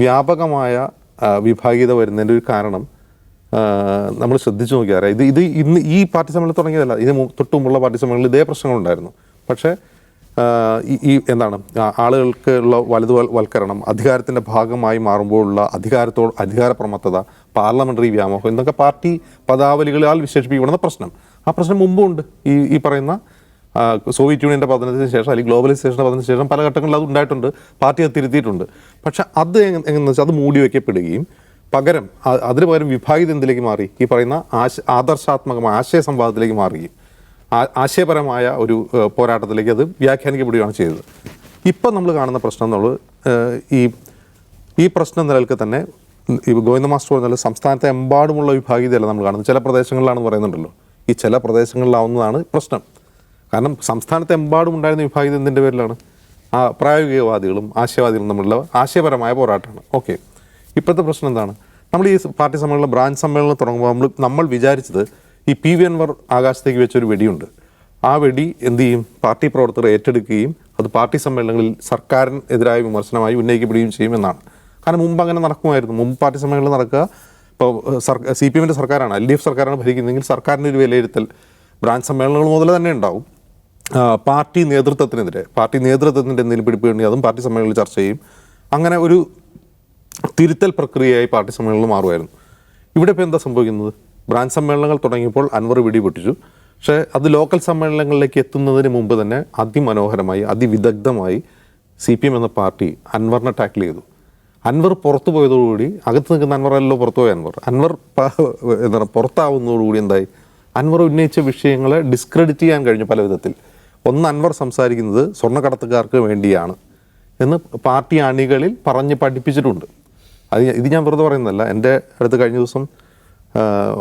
വ്യാപകമായ വിഭാഗീയത വരുന്നതിന്റെ ഒരു കാരണം നമ്മൾ ശ്രദ്ധിച്ചു നോക്കിയാൽ ഇത് ഇത് ഇന്ന് ഈ പാർട്ടി സമ്മേളനം തുടങ്ങിയതല്ല. ഇതിന് തൊട്ട് മുമ്പുള്ള പാർട്ടി സമ്മേളനം ഇതേ പ്രശ്നങ്ങളുണ്ടായിരുന്നു. പക്ഷേ ഈ എന്താണ് ആളുകൾക്ക് ഉള്ള വലുതുവൽക്കരണം അധികാരത്തിന്റെ ഭാഗമായി മാറുമ്പോഴുള്ള അധികാരത്തോ അധികാരപ്രമത്തത പാർലമെന്ററി വ്യാമോഹം എന്നൊക്കെ പാർട്ടി പദാവലികളാൽ വിശേഷിപ്പിക്കപ്പെടുന്ന പ്രശ്നം. ആ പ്രശ്നം മുമ്പുണ്ട് ഈ ഈ പറയുന്ന സോവിയറ്റ് യൂണിയന്റെ പതനത്തിന് ശേഷം അല്ലെങ്കിൽ ഗ്ലോബലൈസേഷന്റെ പതനത്തിന് ശേഷം പല ഘട്ടങ്ങളിൽ അത് ഉണ്ടായിട്ടുണ്ട്. പാർട്ടി അത് തിരുത്തിയിട്ടുണ്ട്. പക്ഷെ അത് എങ്ങനെയെന്ന് വെച്ചാൽ അത് മൂടി വയ്ക്കപ്പെടുകയും പകരം അതിന് പകരം വിഭാഗിത എന്തിലേക്ക് മാറി? ഈ പറയുന്ന ആശ ആദർശാത്മകമായ ആശയ സംവാദത്തിലേക്ക് മാറുകയും ആശയപരമായ ഒരു പോരാട്ടത്തിലേക്ക് അത് വ്യാഖ്യാനിക്കപ്പെടുകയാണ് ചെയ്തത്. ഇപ്പം നമ്മൾ കാണുന്ന പ്രശ്നം എന്നുള്ളത് ഈ ഈ പ്രശ്നം നിലനിൽക്കെ തന്നെ ഈ ഗോവിന്ദ മാസ്റ്റർ പറഞ്ഞാൽ സംസ്ഥാനത്തെ എമ്പാടുമുള്ള വിഭാഗീയതയല്ല നമ്മൾ കാണുന്നത്. ചില പ്രദേശങ്ങളിലാണെന്ന് പറയുന്നുണ്ടല്ലോ. ഈ ചില പ്രദേശങ്ങളിലാവുന്നതാണ് പ്രശ്നം. കാരണം സംസ്ഥാനത്തെ എമ്പാടും ഉണ്ടായിരുന്ന വിഭാഗം എന്തിന്റെ പേരിലാണ്? ആ പ്രായോഗികവാദികളും ആശയവാദികളും തമ്മിലുള്ള ആശയപരമായ പോരാട്ടമാണ്. ഓക്കെ. ഇപ്പോഴത്തെ പ്രശ്നം എന്താണ്? നമ്മൾ ഈ പാർട്ടി സമ്മേളനം ബ്രാഞ്ച് സമ്മേളനം തുടങ്ങുമ്പോൾ നമ്മൾ നമ്മൾ വിചാരിച്ചത് ഈ പി വി അൻവർ ആകാശത്തേക്ക് വെച്ചൊരു വെടിയുണ്ട്. ആ വെടി എന്ത് ചെയ്യും? പാർട്ടി പ്രവർത്തകർ ഏറ്റെടുക്കുകയും അത് പാർട്ടി സമ്മേളനങ്ങളിൽ സർക്കാരിനെതിരായ വിമർശനമായി ഉന്നയിക്കപ്പെടുകയും ചെയ്യുമെന്നാണ് കാരണം മുമ്പ് അങ്ങനെ നടക്കുമായിരുന്നു. മുമ്പ് പാർട്ടി സമ്മേളനം നടക്കുക ഇപ്പോൾ സി പി എമ്മിന്റെ സർക്കാരാണ് എൽ ഡി എഫ് സർക്കാരാണ് ഭരിക്കുന്നതെങ്കിൽ സർക്കാരിന്റെ ഒരു വിലയിരുത്തൽ ബ്രാഞ്ച് സമ്മേളനങ്ങൾ മുതൽ തന്നെ ഉണ്ടാവും. പാർട്ടി നേതൃത്വത്തിനെതിരെ പാർട്ടി നേതൃത്വത്തിന്റെ എന്തെങ്കിലും പിടിപ്പിക്കേണ്ടി അതും പാർട്ടി സമ്മേളനങ്ങളിൽ ചർച്ച ചെയ്യും. അങ്ങനെ ഒരു തിരുത്തൽ പ്രക്രിയയായി പാർട്ടി സമ്മേളനം മാറുമായിരുന്നു. ഇവിടെ ഇപ്പോൾ എന്താ സംഭവിക്കുന്നത്? ബ്രാഞ്ച് സമ്മേളനങ്ങൾ തുടങ്ങിയപ്പോൾ അൻവർ വെടി പൊട്ടിച്ചു പക്ഷേ അത് ലോക്കൽ സമ്മേളനങ്ങളിലേക്ക് എത്തുന്നതിന് മുമ്പ് തന്നെ അതിമനോഹരമായി അതിവിദഗ്ധമായി സി പി എം എന്ന പാർട്ടി അൻവറിനെ ടാക്കിൾ ചെയ്തു. അൻവർ പുറത്തു പോയതോടുകൂടി അകത്ത് നിൽക്കുന്ന അൻവറല്ലോ പുറത്തു പോയ അൻവർ. അൻവർ എന്താ എന്താണ് പുറത്താവുന്നതോടുകൂടി എന്തായി? അൻവർ ഉന്നയിച്ച വിഷയങ്ങളെ ഡിസ്ക്രെഡിറ്റ് ചെയ്യാൻ കഴിഞ്ഞു പല വിധത്തിൽ ഒന്ന് അൻവർ സംസാരിക്കുന്നത് സ്വർണക്കടത്തുകാർക്ക് വേണ്ടിയാണ് എന്ന് പാർട്ടി അണികളിൽ പറഞ്ഞ് പഠിപ്പിച്ചിട്ടുണ്ട്. അത് ഇത് ഞാൻ വെറുതെ പറയുന്നതല്ല. എന്റെ അടുത്ത് കഴിഞ്ഞ ദിവസം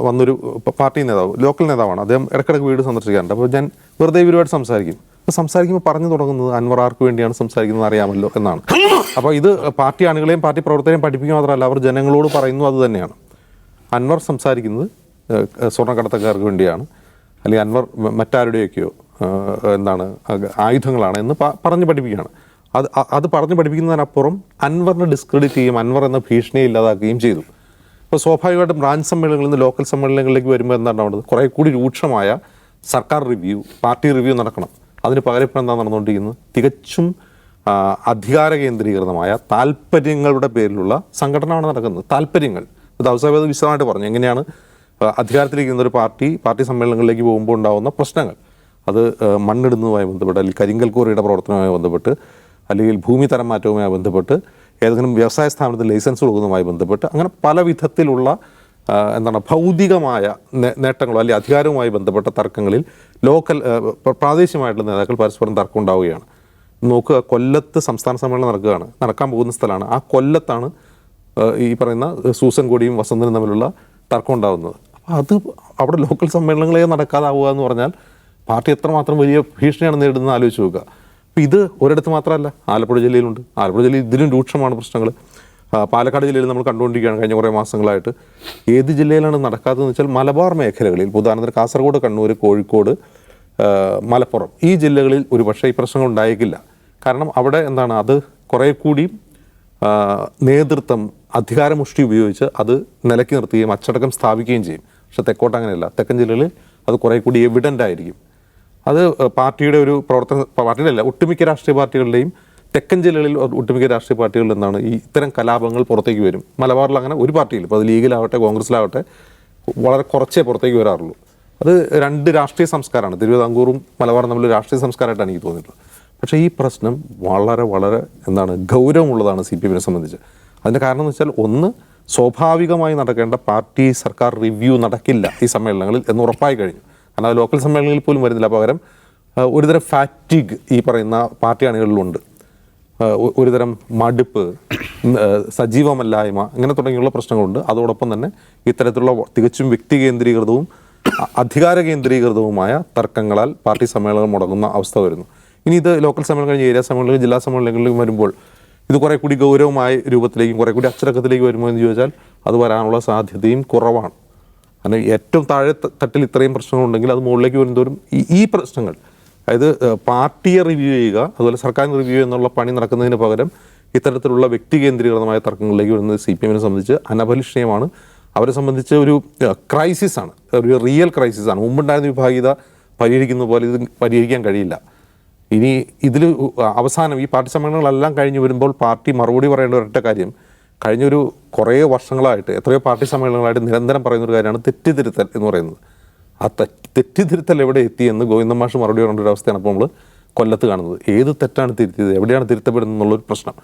വന്നൊരു പാർട്ടി നേതാവ് ലോക്കൽ നേതാവാണ്. അദ്ദേഹം ഇടയ്ക്കിടയ്ക്ക് വീട് സന്ദർശിക്കാറുണ്ട്. അപ്പോൾ ഞാൻ വെറുതെ ഇവരുമായിട്ട് സംസാരിക്കും. അപ്പോൾ സംസാരിക്കുമ്പോൾ പറഞ്ഞു തുടങ്ങുന്നത് അൻവർ ആർക്ക് വേണ്ടിയാണ് സംസാരിക്കുന്നത് അറിയാമല്ലോ എന്നാണ്. അപ്പോൾ ഇത് പാർട്ടി അണികളെയും പാർട്ടി പ്രവർത്തകരെയും പഠിപ്പിക്കുക മാത്രമല്ല അവർ ജനങ്ങളോട് പറയുന്നു അത് തന്നെയാണ്. അൻവർ സംസാരിക്കുന്നത് സ്വർണക്കടത്തക്കാർക്ക് വേണ്ടിയാണ്. അല്ലെങ്കിൽ അൻവർ മറ്റാരുടെയൊക്കെയോ എന്താണ് ആയുധങ്ങളാണ് എന്ന് പറഞ്ഞു പഠിപ്പിക്കുകയാണ്. അത് അത് പറഞ്ഞു പഠിപ്പിക്കുന്നതിനപ്പുറം അൻവറിനെ ഡിസ്ക്രെഡിറ്റ് ചെയ്യും അൻവർ എന്ന ഭീഷണിയെ ഇല്ലാതാക്കുകയും ചെയ്തു. അപ്പോൾ സ്വാഭാവികമായിട്ടും ബ്രാഞ്ച് സമ്മേളനങ്ങളിൽ നിന്ന് ലോക്കൽ സമ്മേളനങ്ങളിലേക്ക് വരുമ്പോൾ എന്താണ് ഉണ്ടാവുന്നത് കുറേ കൂടി രൂക്ഷമായ സർക്കാർ റിവ്യൂ പാർട്ടി റിവ്യൂ നടക്കണം. അതിന് പകരം എന്താ നടന്നുകൊണ്ടിരിക്കുന്നത്? തികച്ചും അധികാര കേന്ദ്രീകൃതമായ താല്പര്യങ്ങളുടെ പേരിലുള്ള സംഘടനയാണ് നടക്കുന്നത്. താല്പര്യങ്ങൾ ഔസേബ് വിശദമായിട്ട് പറഞ്ഞു. എങ്ങനെയാണ് അധികാരത്തിലിരിക്കുന്ന ഒരു പാർട്ടി പാർട്ടി സമ്മേളനങ്ങളിലേക്ക് പോകുമ്പോൾ ഉണ്ടാകുന്ന പ്രശ്നങ്ങൾ. അത് മണ്ണിടുന്നതുമായി ബന്ധപ്പെട്ട് അല്ലെങ്കിൽ കരിങ്കൽ കോറിയുടെ പ്രവർത്തനവുമായി ബന്ധപ്പെട്ട് അല്ലെങ്കിൽ ഭൂമി തരം മാറ്റവുമായി ബന്ധപ്പെട്ട് ഏതെങ്കിലും വ്യവസായ സ്ഥാപനത്തിൽ ലൈസൻസ് കൊടുക്കുന്നതുമായി ബന്ധപ്പെട്ട് അങ്ങനെ പല വിധത്തിലുള്ള എന്താണ് ഭൗതികമായ നേട്ടങ്ങളോ അല്ലെങ്കിൽ അധികാരവുമായി ബന്ധപ്പെട്ട തർക്കങ്ങളിൽ ലോക്കൽ പ്രാദേശികമായിട്ടുള്ള നേതാക്കൾ പരസ്പരം തർക്കം ഉണ്ടാവുകയാണ്. നോക്കുക കൊല്ലത്ത് സംസ്ഥാന സമ്മേളനം നടക്കുകയാണ്. നടക്കാൻ പോകുന്ന സ്ഥലമാണ്. ആ കൊല്ലത്താണ് ഈ പറയുന്ന സൂസൻ കൂടിയും വസന്തനും തമ്മിലുള്ള തർക്കം ഉണ്ടാകുന്നത് അപ്പോൾ അത് അവിടെ ലോക്കൽ സമ്മേളനങ്ങളെ നടക്കാതാവുക എന്ന് പറഞ്ഞാൽ പാർട്ടി എത്രമാത്രം വലിയ ഭീഷണിയാണ് നേരിടുന്നത് ആലോചിച്ച് നോക്കുക. അപ്പോൾ ഇത് ഒരിടത്ത് മാത്രമല്ല ആലപ്പുഴ ജില്ലയിലുണ്ട്. ആലപ്പുഴ ജില്ലയിൽ ഇതിലും രൂക്ഷമാണ് പ്രശ്നങ്ങൾ. പാലക്കാട് ജില്ലയിൽ നമ്മൾ കണ്ടുകൊണ്ടിരിക്കുകയാണ് കഴിഞ്ഞ കുറേ മാസങ്ങളായിട്ട്. ഏത് ജില്ലയിലാണ് നടക്കാത്തതെന്ന് വെച്ചാൽ മലബാർ മേഖലകളിൽ ഉദാഹരണത്തിന് കാസർഗോഡ് കണ്ണൂർ കോഴിക്കോട് മലപ്പുറം. ഈ ജില്ലകളിൽ ഒരു പക്ഷേ ഈ പ്രശ്നങ്ങൾ ഉണ്ടായേക്കില്ല. കാരണം അവിടെ എന്താണ് അത് കുറേ കൂടി നേതൃത്വം അധികാരമുഷ്ടി ഉപയോഗിച്ച് അത് നിലക്കി നിർത്തുകയും അച്ചടക്കം സ്ഥാപിക്കുകയും ചെയ്യും. പക്ഷേ തെക്കോട്ട് അങ്ങനെയല്ല. തെക്കൻ ജില്ലകളിൽ അത് കുറേ കൂടി എവിഡന്റ് ആയിരിക്കും. അത് പാർട്ടിയുടെ ഒരു പ്രവർത്തന പാർട്ടിയുടെ അല്ല ഒട്ടുമിക്ക രാഷ്ട്രീയ പാർട്ടികളുടെയും തെക്കൻ ജില്ലകളിൽ ഒട്ടുമിക്ക രാഷ്ട്രീയ പാർട്ടികളിൽ നിന്നാണ് ഈ ഇത്തരം കലാപങ്ങൾ പുറത്തേക്ക് വരും. മലബാറിൽ അങ്ങനെ ഒരു പാർട്ടിയില്ല. ഇപ്പോൾ അത് ലീഗിലാവട്ടെ കോൺഗ്രസിലാവട്ടെ വളരെ കുറച്ചേ പുറത്തേക്ക് വരാറുള്ളൂ. അത് രണ്ട് രാഷ്ട്രീയ സംസ്കാരമാണ്. തിരുവിതാംകൂറും മലബാറും തമ്മിൽ രാഷ്ട്രീയ സംസ്കാരമായിട്ടാണ് എനിക്ക് തോന്നിയിട്ടുള്ളത്. പക്ഷേ ഈ പ്രശ്നം വളരെ വളരെ എന്താണ് ഗൗരവമുള്ളതാണ് സി പി എമ്മിനെ സംബന്ധിച്ച്. അതിന്റെ കാരണം എന്ന് വെച്ചാൽ ഒന്ന് സ്വാഭാവികമായി നടക്കേണ്ട പാർട്ടി സർക്കാർ റിവ്യൂ നടക്കില്ല ഈ സമ്മേളനങ്ങളിൽ എന്ന് ഉറപ്പായി കഴിഞ്ഞു. അത് ലോക്കൽ സമ്മേളനങ്ങളിൽ പോലും വരുന്നില്ല. പകരം ഒരുതരം ഫാറ്റിഗ് ഈ പറയുന്ന പാർട്ടി അണികളിലുണ്ട്. ഒരുതരം മടുപ്പ് സജീവമല്ലായ്മ അങ്ങനെ തുടങ്ങിയുള്ള പ്രശ്നങ്ങളുണ്ട്. അതോടൊപ്പം തന്നെ ഇത്തരത്തിലുള്ള തികച്ചും വ്യക്തി കേന്ദ്രീകൃതവും അധികാര കേന്ദ്രീകൃതവുമായ തർക്കങ്ങളാൽ പാർട്ടി സമ്മേളനം മുടങ്ങുന്ന അവസ്ഥ വരുന്നു. ഇനി ഇത് ലോക്കൽ സമ്മേളനം കഴിഞ്ഞ് ഏരിയ സമ്മേളനം ജില്ലാ സമ്മേളനങ്ങളിലും വരുമ്പോൾ ഇത് കുറെ കൂടി ഗൗരവമായ രൂപത്തിലേക്കും കുറെ കൂടി അച്ചടക്കത്തിലേക്ക് വരുമോ എന്ന് ചോദിച്ചാൽ അത് വരാനുള്ള സാധ്യതയും കുറവാണ്. കാരണം ഏറ്റവും താഴെ തട്ടിൽ ഇത്രയും പ്രശ്നങ്ങളുണ്ടെങ്കിൽ അത് മുകളിലേക്ക് വരുന്നതോറും ഈ പ്രശ്നങ്ങൾ. അതായത് പാർട്ടിയെ റിവ്യൂ ചെയ്യുക അതുപോലെ സർക്കാരിനെ റിവ്യൂ എന്നുള്ള പണി നടക്കുന്നതിന് പകരം ഇത്തരത്തിലുള്ള വ്യക്തി കേന്ദ്രീകൃതമായ തർക്കങ്ങളിലേക്ക് വരുന്നത് സി പി എമ്മിനെ സംബന്ധിച്ച് അനഭലിഷണീയമാണ് അവരെ സംബന്ധിച്ച് ഒരു ക്രൈസിസ് ആണ്. ഒരു റിയൽ ക്രൈസിസ് ആണ്. മുമ്പുണ്ടായിരുന്ന വിഭാഗീയത പരിഹരിക്കുന്ന പോലെ ഇത് പരിഹരിക്കാൻ കഴിയില്ല. ഇനി ഇതിൽ അവസാനം ഈ പാർട്ടി സമ്മേളനങ്ങളെല്ലാം കഴിഞ്ഞ് വരുമ്പോൾ പാർട്ടി മറുപടി പറയേണ്ട ഒരൊറ്റ കാര്യം കഴിഞ്ഞൊരു കുറേ വർഷങ്ങളായിട്ട് എത്രയോ പാർട്ടി സമ്മേളനങ്ങളായിട്ട് നിരന്തരം പറയുന്ന ഒരു കാര്യമാണ് തെറ്റിതിരുത്തൽ എന്ന് പറയുന്നത്. ആ തെറ്റ് തെറ്റിതിരുത്തൽ എവിടെ എത്തി എന്ന് ഗോവിന്ദ മാഷ് മറുപടി പറഞ്ഞൊരു ഒരു അവസ്ഥയാണ് അപ്പോൾ നമ്മൾ കൊല്ലത്ത് കാണുന്നത്. ഏത് തെറ്റാണ് തിരുത്തിയത്? എവിടെയാണ് തിരുത്തപ്പെടുന്നത് എന്നുള്ളൊരു പ്രശ്നം.